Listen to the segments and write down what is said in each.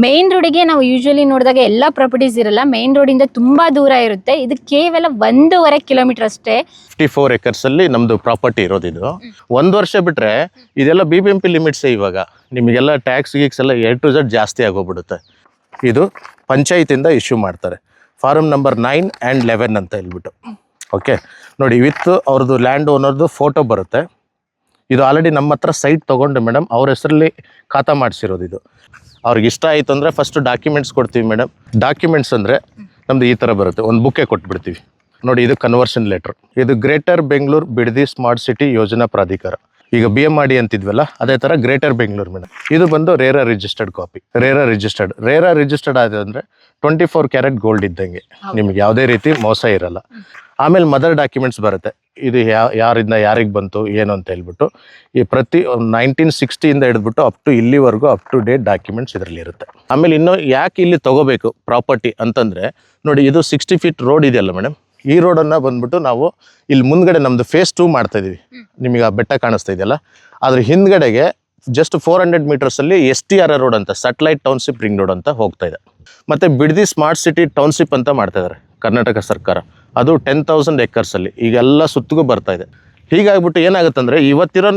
Main ರೋಡಿಗೆ ನಾವು usually ನೋಡಿದಾಗ ಎಲ್ಲ ಪ್ರಾಪರ್ಟೀಸ್ ಇರಲ್ಲ. ಮೇನ್ ರೋಡಿಂದ ತುಂಬಾ ದೂರ ಇರುತ್ತೆ. ಇದು ಕೇವಲ ಒಂದೂವರೆ ಕಿಲೋಮೀಟರ್ ಅಷ್ಟೇ. ಫಿಫ್ಟಿ ಫೋರ್ ಎಕರ್ಸ್ ಅಲ್ಲಿ ನಮ್ದು ಪ್ರಾಪರ್ಟಿ ಇರೋದಿದು ಒಂದು ವರ್ಷ ಬಿಟ್ರೆ ಇದೆಲ್ಲ B B M P limits ಇವಾಗ. ನಿಮಗೆಲ್ಲ ಟ್ಯಾಕ್ಸ್ ಗೀಕ್ಸ್ ಎಲ್ಲ ಎ ಟು ಝಡ್ ಜಾಸ್ತಿ ಆಗೋಗ್ಬಿಡುತ್ತೆ. ಇದು ಪಂಚಾಯತಿಂದ ಇಶ್ಯೂ ಮಾಡ್ತಾರೆ. Form number nine and eleven ಅಂತ ಹೇಳ್ಬಿಟ್ಟು. ಓಕೆ ನೋಡಿ ವಿತ್ ಅವ್ರದ್ದು ಲ್ಯಾಂಡ್ ಓನರ್ದು ಫೋಟೋ ಬರುತ್ತೆ. ಇದು ಆಲ್ರೆಡಿ ನಮ್ಮ ಹತ್ರ ಸೈಟ್ ತೊಗೊಂಡು ಮೇಡಮ್ ಅವ್ರ ಹೆಸರಲ್ಲಿ ಖಾತಾ ಮಾಡಿಸಿರೋದು ಇದು. ಅವ್ರಿಗೆ ಇಷ್ಟ ಆಯಿತು ಅಂದರೆ ಫಸ್ಟ್ ಡಾಕ್ಯುಮೆಂಟ್ಸ್ ಕೊಡ್ತೀವಿ ಮೇಡಮ್ ಡಾಕ್ಯುಮೆಂಟ್ಸ್ ಅಂದರೆ ನಮ್ದು ಈ ಥರ ಬರುತ್ತೆ. ಒಂದು ಬುಕ್ಕೆ ಕೊಟ್ಬಿಡ್ತೀವಿ. ನೋಡಿ ಇದು ಕನ್ವರ್ಷನ್ ಲೆಟ್ರ್ ಇದು greater Bengaluru Bidadi smart city ಯೋಜನಾ ಪ್ರಾಧಿಕಾರ. ಈಗ ಬಿ ಎಂ ಮಾಡಿ ಅಂತಿದ್ವಲ್ಲ ಅದೇ ಥರ ಗ್ರೇಟರ್ ಬೆಂಗಳೂರು ಮೇಡಮ್ ಇದು ಬಂದು RERA registered copy RERA registered RERA registered ಆದ ಅಂದರೆ ಟ್ವೆಂಟಿ ಫೋರ್ ಕ್ಯಾರೆಟ್ ಗೋಲ್ಡ್ ಇದ್ದಂಗೆ ನಿಮ್ಗೆ ಯಾವುದೇ ರೀತಿ ಮೋಸ ಇರಲ್ಲ. ಆಮೇಲೆ ಮದರ್ ಡಾಕ್ಯುಮೆಂಟ್ಸ್ ಬರುತ್ತೆ. ಇದು ಯಾರಿಂದ ಯಾರಿಗೆ ಬಂತು, ಏನು ಅಂತ ಹೇಳ್ಬಿಟ್ಟು. ಈ ಪ್ರತಿ ನೈನ್ಟೀನ್ ಸಿಕ್ಸ್ಟಿಯಿಂದ ಹಿಡಿದ್ಬಿಟ್ಟು ಅಪ್ ಟು ಇಲ್ಲಿವರೆಗೂ ಅಪ್ ಟು ಡೇಟ್ ಡಾಕ್ಯುಮೆಂಟ್ಸ್ ಇದರಲ್ಲಿ ಇರುತ್ತೆ. ಆಮೇಲೆ ಇನ್ನು ಯಾಕೆ ಇಲ್ಲಿ ತಗೋಬೇಕು ಪ್ರಾಪರ್ಟಿ ಅಂತಂದರೆ, ನೋಡಿ ಇದು ಸಿಕ್ಸ್ಟಿ ಫೀಟ್ ರೋಡ್ ಇದೆಯಲ್ಲ ಮೇಡಮ್ ಈ ರೋಡನ್ನು ಬಂದ್ಬಿಟ್ಟು ನಾವು ಇಲ್ಲಿ ಮುಂದ್ಗಡೆ ನಮ್ಮದು ಫೇಸ್ ಟೂ ಮಾಡ್ತಾ ಇದೀವಿ. ನಿಮಗೆ ಆ ಬೆಟ್ಟ ಕಾಣಿಸ್ತಾ ಇದೆಯಲ್ಲ? ಅದ್ರ ಹಿಂದ್ಗಡೆಗೆ ಜಸ್ಟ್ ಫೋರ್ ಹಂಡ್ರೆಡ್ ಮೀಟರ್ಸಲ್ಲಿ ಎಸ್ ಟಿ ಆರ್ ರೋಡ್ ಅಂತ ಸ್ಯಾಟಲೈಟ್ ಟೌನ್ಶಿಪ್ ರಿಂಗ್ ರೋಡ್ ಅಂತ ಹೋಗ್ತಾ ಇದೆ. ಮತ್ತು ಬಿಡದಿ ಸ್ಮಾರ್ಟ್ ಸಿಟಿ ಟೌನ್ಶಿಪ್ ಅಂತ ಮಾಡ್ತಾ ಇದ್ದಾರೆ ಕರ್ನಾಟಕ ಸರ್ಕಾರ. ಅದು ಟೆನ್ ತೌಸಂಡ್ ಎಕರ್ಸಲ್ಲಿ ಈಗೆಲ್ಲ ಸುತ್ತಿಗೂ ಬರ್ತಾ ಇದೆ. ಹೀಗಾಗ್ಬಿಟ್ಟು ಏನಾಗುತ್ತಂದ್ರೆ ಇವತ್ತಿರೋ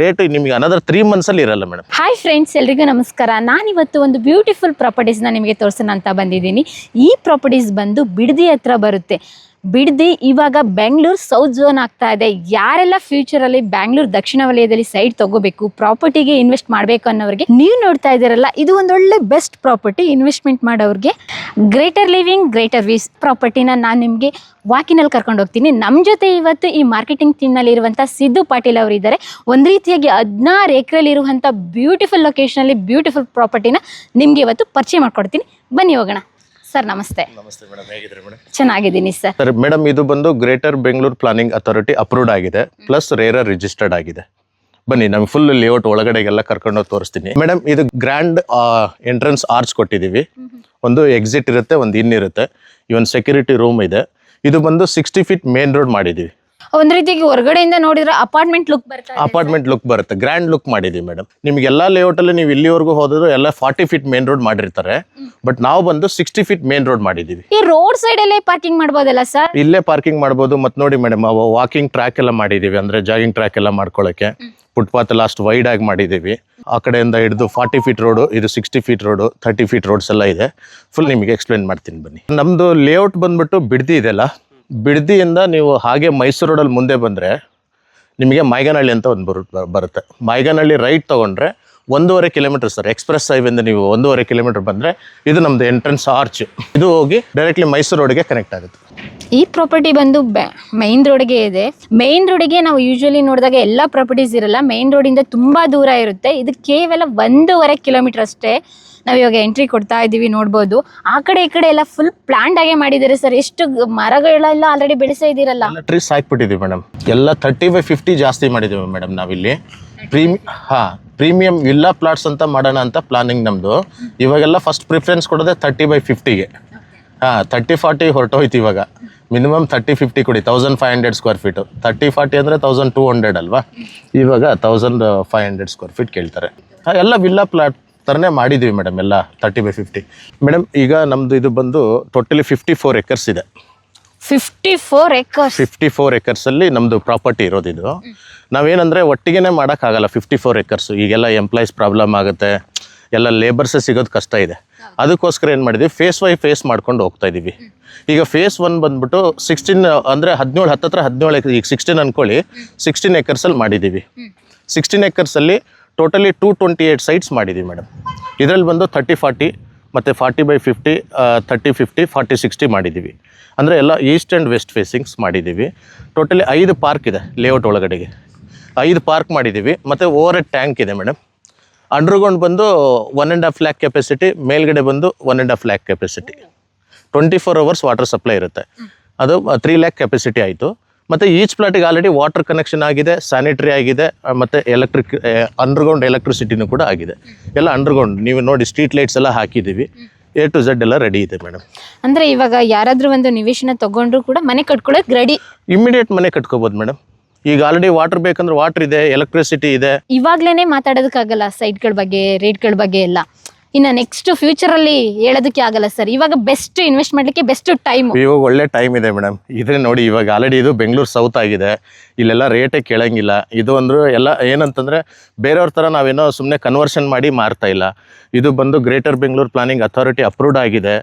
ರೇಟ್ ನಿಮಗೆ ಅನದರ್ ತ್ರೀ ಮಂತ್ಸಲ್ಲಿ ಇರಲ್ಲ ಮೇಡಮ್ ಹಾಯ್ ಫ್ರೆಂಡ್ಸ್ ಎಲ್ರಿಗೂ ನಮಸ್ಕಾರ. ನಾನು ಇವತ್ತು ಒಂದು ಬ್ಯೂಟಿಫುಲ್ ಪ್ರಾಪರ್ಟೀಸ್ನ ನಿಮಗೆ ತೋರಿಸೋಣ ಅಂತ ಬಂದಿದ್ದೀನಿ. ಈ ಪ್ರಾಪರ್ಟೀಸ್ ಬಂದು ಬಿಡದಿ ಹತ್ರ ಬರುತ್ತೆ. ಬಿಡದಿ ಇವಾಗ ಬೆಂಗಳೂರು ಸೌತ್ ಝೋನ್ ಆಗ್ತಾ ಇದೆ. ಯಾರೆಲ್ಲ ಫ್ಯೂಚರಲ್ಲಿ ಬ್ಯಾಂಗ್ಳೂರ್ ದಕ್ಷಿಣ ವಲಯದಲ್ಲಿ ಸೈಡ್ ತಗೋಬೇಕು ಪ್ರಾಪರ್ಟಿಗೆ ಇನ್ವೆಸ್ಟ್ ಮಾಡಬೇಕು ಅನ್ನೋರಿಗೆ ನೀವು ನೋಡ್ತಾ ಇದ್ದೀರಲ್ಲ, ಇದು ಒಂದೊಳ್ಳೆ ಬೆಸ್ಟ್ ಪ್ರಾಪರ್ಟಿ ಇನ್ವೆಸ್ಟ್ಮೆಂಟ್ ಮಾಡೋರಿಗೆ. ಗ್ರೇಟರ್ ಲಿವಿಂಗ್ ಗ್ರೇಟರ್ ವೀಸ್ ಪ್ರಾಪರ್ಟಿನ ನಾನು ನಿಮಗೆ ವಾಕಿನಲ್ಲಿ ಕರ್ಕೊಂಡು ಹೋಗ್ತೀನಿ. ನಮ್ಮ ಜೊತೆ ಇವತ್ತು ಈ ಮಾರ್ಕೆಟಿಂಗ್ ಟೀಮ್ನಲ್ಲಿ ಸಿದ್ದು ಪಾಟೀಲ್ ಅವರು ಇದ್ದಾರೆ ಒಂದು ರೀತಿಯಾಗಿ ಹದಿನಾರು ಎಕರೆಲಿ ಇರುವಂಥ ಬ್ಯೂಟಿಫುಲ್ ಲೊಕೇಶನಲ್ಲಿ ಬ್ಯೂಟಿಫುಲ್ ಪ್ರಾಪರ್ಟಿನ ನಿಮಗೆ ಇವತ್ತು ಪರಿಚಯ ಮಾಡ್ಕೊಡ್ತೀನಿ. ಬನ್ನಿ ಹೋಗೋಣ. ಸರ್ ನಮಸ್ತೆ. ನಮಸ್ತೆ ಮೇಡಮ್ ಹೇಗಿದ್ರೆ ಮೇಡಮ್? ಚೆನ್ನಾಗಿದ್ದೀನಿ ಸರ್. ಸರ್ ಮೇಡಮ್ ಇದು ಬಂದು greater Bengaluru planning authority approved ಆಗಿದೆ ಪ್ಲಸ್ ರೇರರ್ ರಿಜಿಸ್ಟರ್ಡ್ ಆಗಿದೆ. ಬನ್ನಿ ನಮ್ಗೆ ಫುಲ್ ಲೇಔಟ್ ಒಳಗಡೆಗೆಲ್ಲ ಕರ್ಕೊಂಡೋಗಿ ತೋರಿಸ್ತೀನಿ. ಮೇಡಮ್ ಇದು ಗ್ರ್ಯಾಂಡ್ ಎಂಟ್ರೆನ್ಸ್ ಆರ್ಚ್ ಕೊಟ್ಟಿದ್ದೀವಿ. ಒಂದು ಎಕ್ಸಿಟ್ ಇರುತ್ತೆ ಒಂದು ಇನ್ ಇರುತ್ತೆ. ಈ ಒಂದು ಸೆಕ್ಯೂರಿಟಿ ರೂಮ್ ಇದೆ. ಇದು ಬಂದು ಸಿಕ್ಸ್ಟಿ ಫೀಟ್ ಮೇನ್ ರೋಡ್ ಮಾಡಿದ್ದೀವಿ. ಒಂದ್ ರೀತಿಗೆ ಹೊರಗಡೆಯಿಂದ ನೋಡಿದ್ರೆ ಅಪಾರ್ಟ್ಮೆಂಟ್ ಲುಕ್ ಬರುತ್ತೆ ಇದೆ. ಅಪಾರ್ಟ್ಮೆಂಟ್ ಲುಕ್ ಬರುತ್ತೆ. ಗ್ರ್ಯಾಂಡ್ ಲುಕ್ ಮಾಡಿದೀವಿ ಮೇಡಮ್ ನಿಮ್ಗೆ ಲೇಔಟ್ ಅಲ್ಲಿ ನೀವು ಇಲ್ಲಿವರೆಗೂ ಹೋದ್ರು ಎಲ್ಲ ಫಾರ್ಟಿ ಫೀಟ್ ಮೇನ್ ರೋಡ್ ಮಾಡಿರ್ತಾರೆ. ಬಟ್ ನಾವು ಬಂದು ಸಿಕ್ಸ್ಟಿ ಫೀಟ್ ಮೇನ್ ರೋಡ್ ಮಾಡಿದೀವಿ. ಈ ರೋಡ್ ಸೈಡ್ ಅಲ್ಲೇ ಪಾರ್ಕಿಂಗ್ ಮಾಡ್ಬೋದಲ್ಲ ಸರ್ ಇಲ್ಲೇ ಪಾರ್ಕಿಂಗ್ ಮಾಡಬಹುದು ಮತ್ತೆ ನೋಡಿ ಮೇಡಮ್ ವಾಕಿಂಗ್ ಟ್ರ್ಯಾಕ್ ಎಲ್ಲ ಮಾಡಿದೀವಿ. ಅಂದ್ರೆ ಜಾಗಿಂಗ್ ಟ್ರ್ಯಾಕ್ ಎಲ್ಲ ಮಾಡ್ಕೊಳಕ್ಕೆ. ಫುಟ್ಪಾತ್ ಎಲ್ಲ ಅಷ್ಟು ವೈಡ್ ಆಗಿ ಮಾಡಿದೀವಿ. ಆ ಕಡೆಯಿಂದ ಹಿಡಿದು ಫಾರ್ಟಿ ಫೀಟ್ ರೋಡು ಇದು sixty feet road thirty feet roads ಎಲ್ಲ ಇದೆ. ಫುಲ್ ನಿಮಗೆ ಎಕ್ಸ್ಪ್ಲೇನ್ ಮಾಡ್ತೀನಿ ಬನ್ನಿ. ನಮ್ದು ಲೇಔಟ್ ಬಂದ್ಬಿಟ್ಟು ಬಿಡ್ದಿ ಇದೆಲ್ಲ ಬಿಡ್ದಿಯಿಂದ ನೀವು ಹಾಗೆ ಮೈಸೂರು ರೋಡಲ್ಲಿ ಮುಂದೆ ಬಂದರೆ ನಿಮಗೆ ಮೈಗನಹಳ್ಳಿ ಅಂತ ಒಂದು ಬರು ಬರುತ್ತೆ. ಮೈಗನಹಳ್ಳಿ ರೈಟ್ ತೊಗೊಂಡ್ರೆ ಒಂದೂವರೆ ಕಿಲೋಮೀಟರ್ ಸರ್ ಎಕ್ಸ್ಪ್ರೆಸ್ ಹೈವೇಂದ ನೀವು ಒಂದೂವರೆ ಕಿಲೋಮೀಟರ್ ಬಂದರೆ ಇದು ನಮ್ಮದು ಎಂಟ್ರೆನ್ಸ್ ಆರ್ಚ್ ಇದು ಹೋಗಿ ಡೈರೆಕ್ಟ್ಲಿ ಮೈಸೂರು ರೋಡ್ಗೆ ಕನೆಕ್ಟ್ ಆಗುತ್ತೆ. ಈ ಪ್ರಾಪರ್ಟಿ ಬಂದು ಮೈನ್ ರೋಡ್ಗೆ ಇದೆ. ಮೈನ್ ರೋಡ್ಗೆ ನಾವು ಯೂಶಲಿ ನೋಡಿದಾಗ ಎಲ್ಲ ಪ್ರಾಪರ್ಟೀಸ್ ಇರಲ್ಲ. ಮೈನ್ ರೋಡಿಂದ ತುಂಬ ದೂರ ಇರುತ್ತೆ. ಇದು ಕೇವಲ ಒಂದೂವರೆ ಕಿಲೋಮೀಟರ್ ಅಷ್ಟೇ. ನಾವು ಇವಾಗ ಎಂಟ್ರಿ ಕೊಡ್ತಾ ಇದ್ದೀವಿ ನೋಡ್ಬೋದು. ಆ ಕಡೆ ಈ ಕಡೆ ಎಲ್ಲ ಫುಲ್ ಪ್ಲಾಂಟ್ ಆಗೇ ಮಾಡಿದ್ದಾರೆ ಸರ್ ಎಷ್ಟು ಮರಗಳೆಲ್ಲ ಆಲ್ರೆಡಿ ಬೆಳೆಸಿ ಇದ್ದೀರಲ್ಲ. ಎಲ್ಲ ಟ್ರೀಸ್ ಹಾಕ್ಬಿಟ್ಟಿದ್ದೀವಿ ಮೇಡಮ್ ಎಲ್ಲ ತರ್ಟಿ ಬೈ ಫಿಫ್ಟಿ ಜಾಸ್ತಿ ಮಾಡಿದ್ದೀವಿ ಮೇಡಮ್ ನಾವಿಲ್ಲಿ ಪ್ರೀಮಿ ಹಾಂ ಪ್ರೀಮಿಯಂ ವಿಲ್ಲಾ ಪ್ಲಾಟ್ಸ್ ಅಂತ ಮಾಡೋಣ ಅಂತ ಪ್ಲಾನಿಂಗ್ ನಮ್ಮದು ಇವಾಗೆಲ್ಲ ಫಸ್ಟ್ ಪ್ರಿಫರೆನ್ಸ್ ಕೊಡೋದೆ ತರ್ಟಿ ಬೈ ಫಿಫ್ಟಿಗೆ ಹಾಂ ತರ್ಟಿ ಫಾರ್ಟಿ ಹೊರಟೋಯ್ತು ಇವಾಗ. ಮಿನಿಮಮ್ ತರ್ಟಿ ಫಿಫ್ಟಿ ಕೊಡಿ thousand five hundred square feet thirty forty ಅಂದರೆ ತೌಸಂಡ್ ಟೂ ಹಂಡ್ರೆಡ್ ಅಲ್ವಾ? ಇವಾಗ thousand five hundred square feet ಕೇಳ್ತಾರೆ. ಹಾಂ ಎಲ್ಲ ವಿಲ್ಲಾ ಪ್ಲಾಟ್ ಥರನೇ ಮಾಡಿದ್ದೀವಿ ಮೇಡಮ್ ಎಲ್ಲ ತರ್ಟಿ ಬೈ ಫಿಫ್ಟಿ ಮೇಡಮ್ ಈಗ ನಮ್ಮದು ಇದು ಬಂದು ಟೋಟಲಿ ಫಿಫ್ಟಿ ಫೋರ್ ಎಕರ್ಸ್ ಇದೆ. Fifty four acres fifty four ಎಕರ್ಸಲ್ಲಿ ನಮ್ಮದು ಪ್ರಾಪರ್ಟಿ ಇರೋದಿದು ನಾವೇನಂದರೆ ಒಟ್ಟಿಗೆನೇ ಮಾಡೋಕ್ಕಾಗಲ್ಲ ಫಿಫ್ಟಿ ಫೋರ್ ಎಕರ್ಸು ಈಗೆಲ್ಲ ಎಂಪ್ಲಾಯೀಸ್ ಪ್ರಾಬ್ಲಮ್ ಆಗುತ್ತೆ ಎಲ್ಲ ಲೇಬರ್ಸ್ ಸಿಗೋದು ಕಷ್ಟ ಇದೆ. ಅದಕ್ಕೋಸ್ಕರ ಏನು ಮಾಡಿದ್ವಿ ಫೇಸ್ ವೈ ಫೇಸ್ ಮಾಡ್ಕೊಂಡು ಹೋಗ್ತಾ ಇದ್ದೀವಿ ಈಗ ಫೇಸ್ ಒನ್ ಬಂದ್ಬಿಟ್ಟು ಸಿಕ್ಸ್ಟೀನ್ ಅಂದರೆ ಹದಿನೇಳು ಹತ್ತತ್ರ ಹದಿನೇಳು ಈಗ ಸಿಕ್ಸ್ಟೀನ್ ಅಂದ್ಕೊಳ್ಳಿ ಸಿಕ್ಸ್ಟೀನ್ ಎಕರ್ಸಲ್ಲಿ ಮಾಡಿದ್ದೀವಿ sixteen ಎಕರ್ಸಲ್ಲಿ totally two twenty eight sites ಮಾಡಿದ್ದೀವಿ ಮೇಡಮ್ ಇದರಲ್ಲಿ ಬಂದು ಥರ್ಟಿ ಫಾರ್ಟಿ ಮತ್ತು forty by fifty thirty fifty forty sixty ಮಾಡಿದ್ದೀವಿ ಅಂದರೆ ಎಲ್ಲ ಈಸ್ಟ್ ಆ್ಯಂಡ್ ವೆಸ್ಟ್ ಫೇಸಿಂಗ್ಸ್ ಮಾಡಿದ್ದೀವಿ ಟೋಟಲಿ ಐದು ಪಾರ್ಕ್ ಇದೆ ಲೇಔಟ್ ಒಳಗಡೆಗೆ. ಐದು ಪಾರ್ಕ್ ಮಾಡಿದ್ದೀವಿ ಮತ್ತು ಓವರ್ ಟ್ಯಾಂಕ್ ಇದೆ ಮೇಡಮ್ ಅಂಡರ್ಗ್ರೌಂಡ್ ಬಂದು one and half lakh capacity ಮೇಲ್ಗಡೆ ಬಂದು one and half lakh capacity twenty four hours water supply ಇರುತ್ತೆ. ಅದು ತ್ರೀ ಲ್ಯಾಕ್ ಕೆಪಾಸಿಟಿ ಆಯಿತು. ಮತ್ತು ಈಚ್ ಪ್ಲಾಟಿಗೆ ಆಲ್ರೆಡಿ ವಾಟರ್ ಕನೆಕ್ಷನ್ ಆಗಿದೆ ಸ್ಯಾನಿಟರಿ ಆಗಿದೆ ಮತ್ತು ಎಲೆಕ್ಟ್ರಿಕ್ ಅಂಡರ್ಗ್ರೌಂಡ್ ಎಲೆಕ್ಟ್ರಿಸಿಟಿನೂ ಕೂಡ ಆಗಿದೆ. ಎಲ್ಲ ಅಂಡರ್ಗ್ರೌಂಡ್ ನೀವು ನೋಡಿ ಸ್ಟ್ರೀಟ್ ಲೈಟ್ಸ್ ಎಲ್ಲ ಹಾಕಿದ್ದೀವಿ. ಎ ಟು ಝೆಡ್ ಎಲ್ಲ ರೆಡಿ ಇದೆ ಮೇಡಮ್ ಅಂದ್ರೆ ಇವಾಗ ಯಾರಾದರೂ ಒಂದು ನಿವೇಶನ ತಗೊಂಡ್ರು ಕೂಡ ಮನೆ ಕಟ್ಕೊಳ್ಳೋಕೆ ರೆಡಿ ಇಮಿಡಿಯೇಟ್ ಮನೆ ಕಟ್ಕೋಬೋದು ಮೇಡಮ್ ಈಗ ಆಲ್ರೆಡಿ ವಾಟರ್ ಬೇಕಂದ್ರೆ ವಾಟರ್ ಇದೆ ಎಲೆಕ್ಟ್ರಿಸಿಟಿ ಇದೆ. ಇವಾಗ್ಲೇನೆ ಮಾತಾಡೋದಕ್ಕಾಗಲ್ಲ ಸೈಟ್ಗಳ ಬಗ್ಗೆ ರೇಟ್ಗಳ ಬಗ್ಗೆ ಎಲ್ಲ. ಇನ್ನು ನೆಕ್ಸ್ಟ್ ಫ್ಯೂಚರಲ್ಲಿ ಹೇಳೋದಕ್ಕೆ ಆಗಲ್ಲ ಸರ್ ಇವಾಗ ಬೆಸ್ಟ್ ಇನ್ವೆಸ್ಟ್ ಮಾಡ್ಲಿಕ್ಕೆ ಬೆಸ್ಟ್ ಟೈಮ್ ಇವಾಗ ಒಳ್ಳೆ ಟೈಮ್ ಇದೆ ಮೇಡಮ್ ಇದ್ರೆ ನೋಡಿ ಇವಾಗ ಆಲ್ರೆಡಿ ಇದು ಬೆಂಗಳೂರು ಸೌತ್ ಆಗಿದೆ. ಇಲ್ಲೆಲ್ಲ ರೇಟೇ ಕೇಳಂಗಿಲ್ಲ. ಇದು ಅಂದ್ರೆ ಎಲ್ಲ ಏನಂತಂದ್ರೆ ಬೇರೆಯವ್ರ ಥರ ನಾವೇನೋ ಸುಮ್ಮನೆ ಕನ್ವರ್ಷನ್ ಮಾಡಿ ಮಾರ್ತಾ ಇಲ್ಲ. ಇದು ಬಂದು greater Bengaluru planning authority approved ಆಗಿದೆ.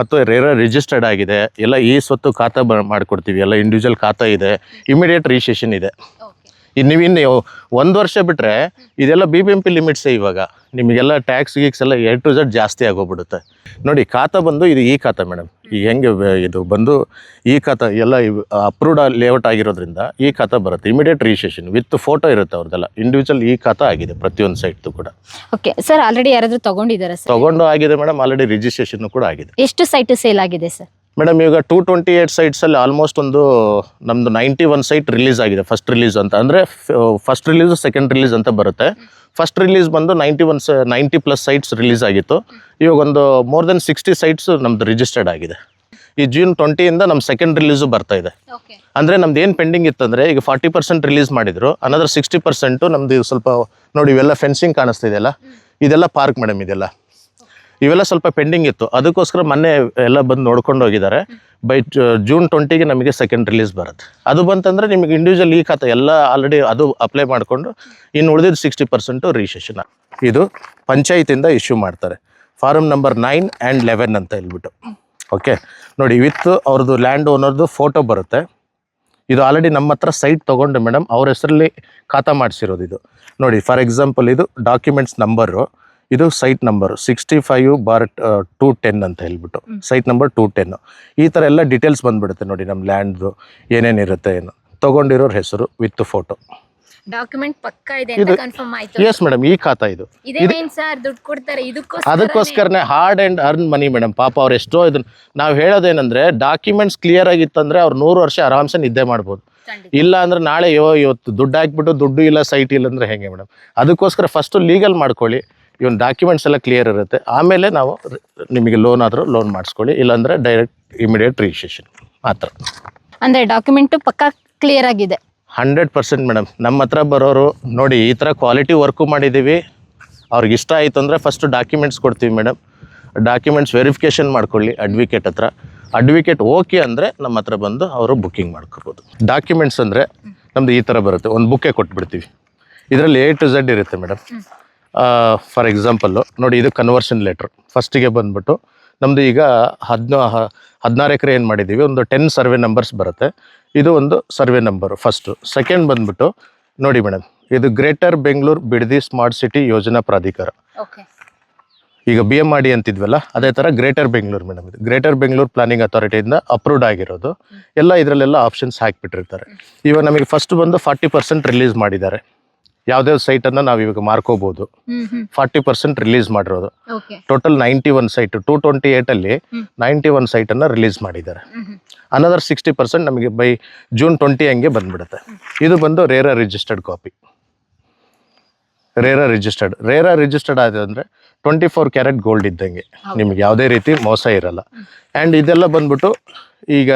ಮತ್ತು ರೇರ ರಿಜಿಸ್ಟರ್ಡ್ ಆಗಿದೆ. ಎಲ್ಲ ಈ ಸ್ವತ್ತು ಖಾತಾ ಮಾಡಿಕೊಡ್ತೀವಿ. ಎಲ್ಲ ಇಂಡಿವಿಜುವಲ್ ಖಾತಾ ಇದೆ. ಇಮಿಡಿಯೇಟ್ ರಿಜಿಸ್ಟ್ರೇಷನ್ ಇದೆ. ಇನ್ನು ನೀವು ಇನ್ನು ಒಂದು ವರ್ಷ ಬಿಟ್ಟರೆ ಇದೆಲ್ಲ ಬಿ ಬಿ ಎಂ ಪಿ ಲಿಮಿಟ್ಸೇ ಇವಾಗ. ನಿಮಗೆಲ್ಲ ಟ್ಯಾಕ್ಸ್ ಗೀಕ್ಸ್ ಎಲ್ಲ ಎ ಟು ಝಡ್ ಜಾಸ್ತಿ ಆಗೋಗ್ಬಿಡುತ್ತೆ. ನೋಡಿ ಖಾತಾ ಬಂದು ಇದು ಈ ಖಾತಾ ಮೇಡಮ್ ಈ ಹೆಂಗೆ ಇದು ಬಂದು ಈ ಖಾತಾ ಎಲ್ಲ ಅಪ್ರೂವ್ಡ್ ಲೇಔಟ್ ಆಗಿರೋದ್ರಿಂದ ಈ ಖಾತಾ ಬರುತ್ತೆ. ಇಮಿಡಿಯೇಟ್ ರಿಜಿಸ್ಟ್ರೇಷನ್ ವಿತ್ ಫೋಟೋ ಇರುತ್ತೆ ಅವ್ರದ್ದೆಲ್ಲ. ಇಂಡಿವಿಜುವಲ್ ಈ ಖಾತಾ ಆಗಿದೆ ಪ್ರತಿಯೊಂದು ಸೈಟ್ದು ಕೂಡ. ಓಕೆ ಸರ್ ಆಲ್ರೆಡಿ ಯಾರಾದರೂ ತೊಗೊಂಡಿದ್ದಾರೆ ತಗೊಂಡು ಆಗಿದೆ ಮೇಡಮ್ ಆಲ್ರೆಡಿ ರಿಜಿಸ್ಟ್ರೇಷನ್ ಕೂಡ ಆಗಿದೆ. ಎಷ್ಟು ಸೈಟ್ ಸೇಲ್ ಆಗಿದೆ ಸರ್ ಮೇಡಮ್ ಈಗ ಟೂ ಟ್ವೆಂಟಿ ಏಯ್ಟ್ ಸೈಟ್ಸಲ್ಲಿ ಆಲ್ಮೋಸ್ಟ್ ಒಂದು ನಮ್ಮದು ನೈಂಟಿ ಒನ್ ಸೈಟ್ ರಿಲೀಸ್ ಆಗಿದೆ ಫಸ್ಟ್ ರಿಲೀಸ್ ಅಂತ. ಅಂದರೆ ಫಸ್ಟ್ ರಿಲೀಸು ಸೆಕೆಂಡ್ ರಿಲೀಸ್ ಅಂತ ಬರುತ್ತೆ. ಫಸ್ಟ್ ರಿಲೀಸ್ ಬಂದು ನೈಂಟಿ ಒನ್ ಸ ನೈಂಟಿ ಪ್ಲಸ್ ಸೈಟ್ಸ್ ರಿಲೀಸ್ ಆಗಿತ್ತು. ಇವಾಗ ಒಂದು ಮೋರ್ ದೆನ್ ಸಿಕ್ಸ್ಟಿ ಸೈಟ್ಸ್ ನಮ್ದು ರಿಜಿಸ್ಟರ್ಡ್ ಆಗಿದೆ. ಈ ಜೂನ್ ಟ್ವೆಂಟಿಯಿಂದ ನಮ್ಮ ಸೆಕೆಂಡ್ ರಿಲೀಸು ಬರ್ತಾ ಇದೆ. ಅಂದರೆ ನಮ್ದು ಏನು ಪೆಂಡಿಂಗ್ ಇತ್ತಂದರೆ ಈಗ ಫಾರ್ಟಿ ಪರ್ಸೆಂಟ್ ರಿಲೀಸ್ ಮಾಡಿದ್ರು. ಅನದರ್ ಸಿಕ್ಸ್ಟಿ ಪರ್ಸೆಂಟು ನಮ್ಮದು ಇದು ಸ್ವಲ್ಪ ನೋಡಿ ಇವೆಲ್ಲ ಫೆನ್ಸಿಂಗ್ ಕಾಣಿಸ್ತಿದೆಯಲ್ಲ? ಇದೆಲ್ಲ ಪಾರ್ಕ್ ಮೇಡಮ್ ಇದೆಲ್ಲ. ಇವೆಲ್ಲ ಸ್ವಲ್ಪ ಪೆಂಡಿಂಗ್ ಇತ್ತು. ಅದಕ್ಕೋಸ್ಕರ ಮೊನ್ನೆ ಎಲ್ಲ ಬಂದು ನೋಡ್ಕೊಂಡು ಹೋಗಿದ್ದಾರೆ. ಬೈ ಜೂನ್ ಟ್ವೆಂಟಿಗೆ ನಮಗೆ ಸೆಕೆಂಡ್ ರಿಲೀಸ್ ಬರುತ್ತೆ. ಅದು ಬಂತಂದ್ರೆ ನಿಮಗೆ ಇಂಡಿವಿಜುವಲ್ ಈ ಖಾತೆ ಎಲ್ಲ ಆಲ್ರೆಡಿ ಅದು ಅಪ್ಲೈ ಮಾಡಿಕೊಂಡು ಇನ್ನು ಉಳಿದಿದ್ದು ಸಿಕ್ಸ್ಟಿ ಪರ್ಸೆಂಟು ರಿಜಿಸ್ಟ್ರೇಷನ್ ಇದು ಪಂಚಾಯತಿಂದ ಇಶ್ಯೂ ಮಾಡ್ತಾರೆ. Form number nine and eleven ಅಂತ ಹೇಳ್ಬಿಟ್ಟು. ಓಕೆ ನೋಡಿ ವಿತ್ ಅವ್ರದ್ದು ಲ್ಯಾಂಡ್ ಓನರ್ದು ಫೋಟೋ ಬರುತ್ತೆ. ಇದು ಆಲ್ರೆಡಿ ನಮ್ಮ ಹತ್ರ ಸೈಟ್ ತೊಗೊಂಡು ಮೇಡಮ್ ಅವ್ರ ಹೆಸರಲ್ಲಿ ಖಾತಾ ಮಾಡಿಸಿರೋದು ಇದು. ನೋಡಿ ಫಾರ್ ಎಕ್ಸಾಂಪಲ್ ಇದು ಡಾಕ್ಯುಮೆಂಟ್ಸ್ ನಂಬರು ಇದು site number sixty five bar two ten ಅಂತ ಹೇಳ್ಬಿಟ್ಟು. ಸೈಟ್ ನಂಬರ್ ಟು ಟೆನ್ ಈ ಥರ ಎಲ್ಲ ಡೀಟೇಲ್ಸ್ ಬಂದ್ಬಿಡುತ್ತೆ ನೋಡಿ ನಮ್ಮ ಲ್ಯಾಂಡ್ದು ಏನೇನಿರುತ್ತೆ ಏನು. ತಗೊಂಡಿರೋರ ಹೆಸರು ವಿತ್ ಫೋಟೋ ಡಾಕ್ಯುಮೆಂಟ್ ಪಕ್ಕ ಇದೆ ಅಂತ ಇದು- ಕನ್ಫರ್ಮ್ ಆಯ್ತು. ಎಸ್ ಮೇಡಮ್ ಈ ಖಾತಾ ಇದು. ಇದೇನೇನ್ ಸರ್ ದುಡ್ಡು ಕೊಡ್ತಾರೆ? ಇದಕ್ಕೋಸ್ಕರ ಅದಕ್ಕೋಸ್ಕರನೇ hard and earn money madam ಪಾಪ ಅವ್ರು ಎಷ್ಟೋ ಇದನ್ನ ನಾವು ಹೇಳೋದೇನಂದ್ರೆ ಡಾಕ್ಯುಮೆಂಟ್ಸ್ ಕ್ಲಿಯರ್ ಆಗಿತ್ತಂದ್ರೆ ಅವ್ರು ನೂರು ವರ್ಷ ಆರಾಮ್ಸೆ ನಿದ್ದೆ ಮಾಡ್ಬೋದು. ಇಲ್ಲ ಅಂದ್ರೆ ನಾಳೆ ಯೋ ಇವತ್ತು ದುಡ್ಡು ಹಾಕ್ಬಿಟ್ಟು ದುಡ್ಡು ಇಲ್ಲ ಸೈಟ್ ಇಲ್ಲ ಅಂದ್ರೆ ಹೆಂಗೆ ಮೇಡಮ್ ಅದಕ್ಕೋಸ್ಕರ ಫಸ್ಟ್ ಲೀಗಲ್ ಮಾಡ್ಕೊಳ್ಳಿ. ಇವನ್ ಡಾಕ್ಯುಮೆಂಟ್ಸ್ ಎಲ್ಲ ಕ್ಲಿಯರ್ ಇರುತ್ತೆ. ಆಮೇಲೆ ನಾವು ನಿಮಗೆ ಲೋನ್ ಆದರೂ ಲೋನ್ ಮಾಡಿಸ್ಕೊಳ್ಳಿ ಇಲ್ಲಾಂದ್ರೆ ಡೈರೆಕ್ಟ್ ಇಮಿಡಿಯೇಟ್ ರಿಜಿಸ್ಟ್ರೇಷನ್ ಮಾತ್ರ. ಅಂದ್ರೆ ಡಾಕ್ಯುಮೆಂಟ್ ಪಕ್ಕಾ ಕ್ಲಿಯರ್ ಆಗಿದೆ. ಹಂಡ್ರೆಡ್ ಪರ್ಸೆಂಟ್ ಮೇಡಮ್ ನಮ್ಮ ಹತ್ರ ಬರೋರು ನೋಡಿ ಈ ಥರ ಕ್ವಾಲಿಟಿ ವರ್ಕು ಮಾಡಿದ್ದೀವಿ ಅವ್ರಿಗೆ ಇಷ್ಟ ಆಯಿತು ಅಂದರೆ ಫಸ್ಟ್ ಡಾಕ್ಯುಮೆಂಟ್ಸ್ ಕೊಡ್ತೀವಿ ಮೇಡಮ್ ಡಾಕ್ಯುಮೆಂಟ್ಸ್ ವೆರಿಫಿಕೇಷನ್ ಮಾಡ್ಕೊಳ್ಳಿ ಅಡ್ವಿಕೇಟ್ ಹತ್ರ. ಅಡ್ವಿಕೇಟ್ ಓಕೆ ಅಂದರೆ ನಮ್ಮ ಹತ್ರ ಬಂದು ಅವರು ಬುಕ್ಕಿಂಗ್ ಮಾಡ್ಕೋಬೋದು. ಡಾಕ್ಯುಮೆಂಟ್ಸ್ ಅಂದರೆ ನಮ್ದು ಈ ಥರ ಬರುತ್ತೆ. ಒಂದು ಬುಕ್ಕೇ ಕೊಟ್ಬಿಡ್ತೀವಿ. ಇದರಲ್ಲಿ ಎ ಟು ಝಡ್ ಇರುತ್ತೆ ಮೇಡಮ್ ಫಾರ್ ಎಕ್ಸಾಂಪಲ್ಲು ನೋಡಿ ಇದು ಕನ್ವರ್ಷನ್ ಲೆಟ್ರ್ ಫಸ್ಟಿಗೆ ಬಂದ್ಬಿಟ್ಟು ನಮ್ಮದು ಈಗ ಹದಿನಾ ಹದಿನಾರು ಎಕರೆ ಏನು ಮಾಡಿದ್ದೀವಿ ಒಂದು ಟೆನ್ ಸರ್ವೆ ನಂಬರ್ಸ್ ಬರುತ್ತೆ. ಇದು ಒಂದು ಸರ್ವೆ ನಂಬರು ಫಸ್ಟು ಸೆಕೆಂಡ್ ಬಂದ್ಬಿಟ್ಟು ನೋಡಿ ಮೇಡಮ್ ಇದು greater Bengaluru Bidadi smart city ಯೋಜನಾ ಪ್ರಾಧಿಕಾರ. ಈಗ ಬಿ ಎಂ ಆರ್ ಡಿ ಅಂತಿದ್ವಲ್ಲ ಅದೇ ಥರ ಗ್ರೇಟರ್ ಬೆಂಗಳೂರು ಮೇಡಮ್ ಇದು. ಗ್ರೇಟರ್ ಬೆಂಗಳೂರು ಪ್ಲಾನಿಂಗ್ ಅಥಾರಿಟಿಯಿಂದ ಅಪ್ರೂವ್ಡ್ ಆಗಿರೋದು. ಎಲ್ಲ ಇದರಲ್ಲೆಲ್ಲ ಆಪ್ಷನ್ಸ್ ಹಾಕಿಬಿಟ್ಟಿರ್ತಾರೆ. ಇವಾಗ ನಮಗೆ ಫಸ್ಟ್ ಬಂದು ಫಾರ್ಟಿ ಪರ್ಸೆಂಟ್ ರಿಲೀಸ್ ಮಾಡಿದ್ದಾರೆ. ಯಾವುದೇ ಸೈಟನ್ನು ನಾವು ಇವಾಗ ಮಾರ್ಕೋಬಹುದು ಫಾರ್ಟಿ ಪರ್ಸೆಂಟ್ ರಿಲೀಸ್ ಮಾಡಿರೋದು. Total ninety one site two twenty ಏಯ್ಟಲ್ಲಿ ಹ್ಮ್. ನೈಂಟಿ ಒನ್ ಸೈಟನ್ನು ರಿಲೀಸ್ ಮಾಡಿದ್ದಾರೆ. ಅನದರ್ ಸಿಕ್ಸ್ಟಿ ಪರ್ಸೆಂಟ್ ನಮಗೆ ಬೈ ಜೂನ್ ಟ್ವೆಂಟಿ ಹಂಗೆ ಬಂದ್ಬಿಡುತ್ತೆ. ಇದು ಬಂದು RERA registered copy RERA registered RERA registered ಆಗಿದೆ ಅಂದರೆ ಟ್ವೆಂಟಿ ಫೋರ್ ಕ್ಯಾರೆಟ್ ಗೋಲ್ಡ್ ಇದ್ದಂಗೆ ನಿಮಗೆ ಯಾವುದೇ ರೀತಿ ಮೋಸ ಇರಲ್ಲ. ಆ್ಯಂಡ್ ಇದೆಲ್ಲ ಬಂದ್ಬಿಟ್ಟು ಈಗ